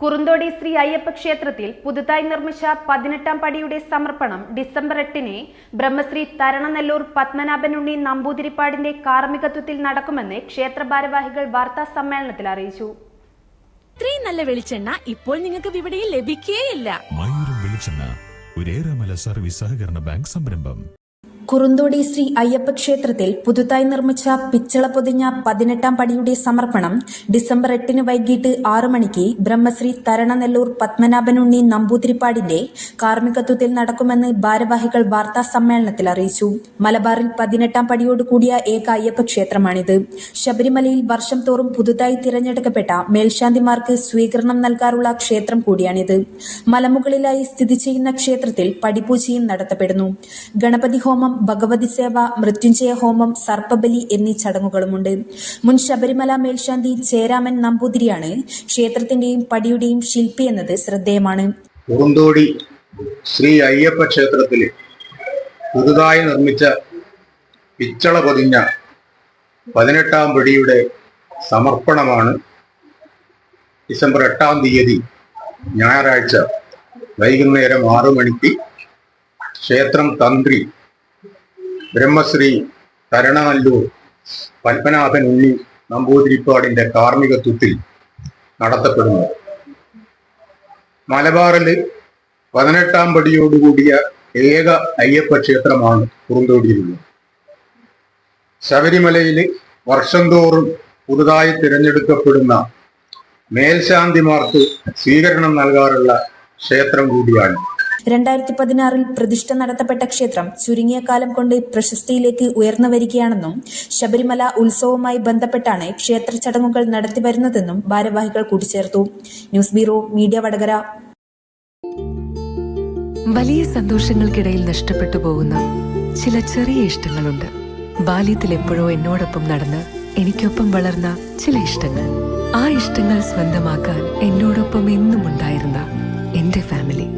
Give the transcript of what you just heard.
കുറുന്തോടി ശ്രീ അയ്യപ്പ ക്ഷേത്രത്തിൽ പുതുതായി നിർമ്മിച്ച പതിനെട്ടാം പടിയുടെ സമർപ്പണം ഡിസംബർ എട്ടിന് ബ്രഹ്മശ്രീ തരണനെല്ലൂർ പത്മനാഭനുണ്ണി നമ്പൂതിരിപ്പാടിന്റെ കാർമ്മികത്വത്തിൽ നടക്കുമെന്ന് ക്ഷേത്ര ഭാരവാഹികൾ വാർത്താ സമ്മേളനത്തിൽ അറിയിച്ചു. ഇത്രയും നല്ല വെളിച്ചെണ്ണ ഇപ്പോൾ നിങ്ങൾക്ക് വിപണിയിൽ ലഭിക്കുകയില്ല മയൂരം വെളിച്ചെണ്ണ ഒരേറെമല സർവീസ് സഹകരണ ബാങ്ക് സംരംഭം. കുറുന്തോടി ശ്രീ അയ്യപ്പ ക്ഷേത്രത്തിൽ പുതുതായി നിർമ്മിച്ച പിച്ചള പൊതിഞ്ഞ പതിനെട്ടാം പടിയുടെ സമർപ്പണം ഡിസംബർ എട്ടിന് വൈകിട്ട് ആറു മണിക്ക് ബ്രഹ്മശ്രീ തരണനെല്ലൂർ പത്മനാഭനുണ്ണി നമ്പൂതിരിപ്പാടിന്റെ കാർമ്മികത്വത്തിൽ നടക്കുമെന്ന് ഭാരവാഹികൾ വാർത്താ സമ്മേളനത്തിൽ അറിയിച്ചു. മലബാറിൽ പതിനെട്ടാം പടിയോട് കൂടിയ ഏക അയ്യപ്പ ക്ഷേത്രമാണിത്. ശബരിമലയിൽ വർഷം തോറും പുതുതായി തിരഞ്ഞെടുക്കപ്പെട്ട മേൽശാന്തിമാർക്ക് സ്വീകരണം നൽകാറുള്ള ക്ഷേത്രം കൂടിയാണിത്. മലമുകളിലായി സ്ഥിതി ചെയ്യുന്ന ക്ഷേത്രത്തിൽ പടിപൂജയും നടത്തപ്പെടുന്നു. ഗണപതി ഹോമം ഭഗവതി സേവ മൃത്യുഞ്ജയ ഹോമം സർപ്പബലി എന്നീ ചടങ്ങുകളുമുണ്ട്. മുൻ ശബരിമല മേൽശാന്തി ചേരാമൻ നമ്പൂതിരിയാണ് ക്ഷേത്രത്തിന്റെയും പടിയുടെയും ശില്പി എന്നത് ശ്രദ്ധേയമാണ്. പൂന്തോടി ശ്രീ അയ്യപ്പ ക്ഷേത്രത്തിൽ പുതുതായി നിർമ്മിച്ച പിച്ചള പൊതിഞ്ഞ പതിനെട്ടാം പടിയുടെ സമർപ്പണമാണ് ഡിസംബർ എട്ടാം തീയതി ഞായറാഴ്ച വൈകുന്നേരം ആറു മണിക്ക് ക്ഷേത്രം തന്ത്രി ബ്രഹ്മശ്രീ തരണനല്ലൂർ പത്മനാഭൻ ഉണ്ണി നമ്പൂതിരിപ്പാടിന്റെ കാർമ്മികത്വത്തിൽ നടത്തപ്പെടുന്നു. മലബാറിൽ പതിനെട്ടാം പടിയോടുകൂടിയ ഏക അയ്യപ്പ ക്ഷേത്രമാണ് കുറുന്തോടിയിലുള്ളത് ശബരിമലയിൽ വർഷം തോറും പുതുതായി തിരഞ്ഞെടുക്കപ്പെടുന്ന മേൽശാന്തിമാർക്ക് സ്വീകരണം നൽകാറുള്ള ക്ഷേത്രം കൂടിയാണ്. രണ്ടായിരത്തി പതിനാറിൽ പ്രതിഷ്ഠ നടത്തപ്പെട്ട ക്ഷേത്രം ചുരുങ്ങിയ കാലം കൊണ്ട് പ്രശസ്തിയിലേക്ക് ഉയർന്നു വരികയാണെന്നും ശബരിമല ഉത്സവവുമായി ബന്ധപ്പെട്ടാണ് ക്ഷേത്ര ചടങ്ങുകൾ നടത്തിവരുന്നതെന്നും ഭാരവാഹികൾ കൂട്ടിച്ചേർത്തു. News bureau media Vadakara. വലിയ സന്തോഷങ്ങൾക്കിടയിൽ നഷ്ടപ്പെട്ടു പോകുന്ന ചില ചെറിയ ഇഷ്ടങ്ങളുണ്ട്. ബാല്യത്തിൽ എപ്പോഴോ എന്നോടൊപ്പം നടന്ന് എനിക്കൊപ്പം വളർന്ന ചില ഇഷ്ടങ്ങൾ. ആ ഇഷ്ടങ്ങൾ സ്വന്തമാക്കാൻ എന്നോടൊപ്പം എന്നും ഉണ്ടായിരുന്ന എന്റെ ഫാമിലി.